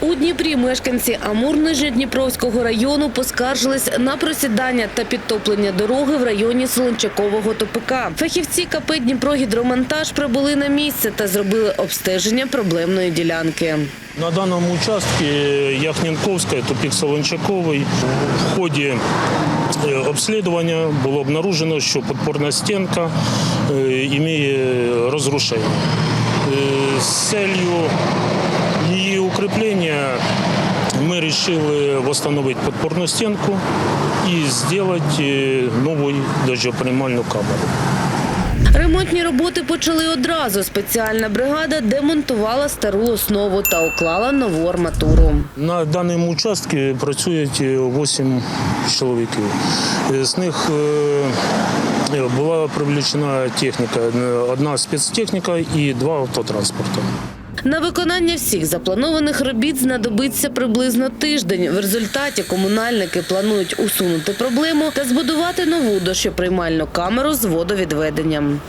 У Дніпрі мешканці Амур-Нижньодніпровського району поскаржились на просідання та підтоплення дороги в районі Солончакового ТПК. Фахівці КП «Дніпрогідромонтаж» прибули на місце та зробили обстеження проблемної ділянки. На данном участке Яхненковская, тупик Солончаковый. В ходе э, обследования было обнаружено, что подпорная стенка э, имеет разрушение. Э, С целью ее укрепления мы решили восстановить подпорную стенку и сделать э, новую дождепринимальную камеру. Ремонтні роботи почали одразу. Спеціальна бригада демонтувала стару основу та уклала нову арматуру. На даному участку працюють 8 чоловіків. Е, З них е, була привлечена техніка, е, одна спецтехніка і два автотранспорти. На виконання всіх запланованих робіт знадобиться приблизно тиждень. В результаті комунальники планують усунути проблему та збудувати нову дощоприймальну камеру з водовідведенням.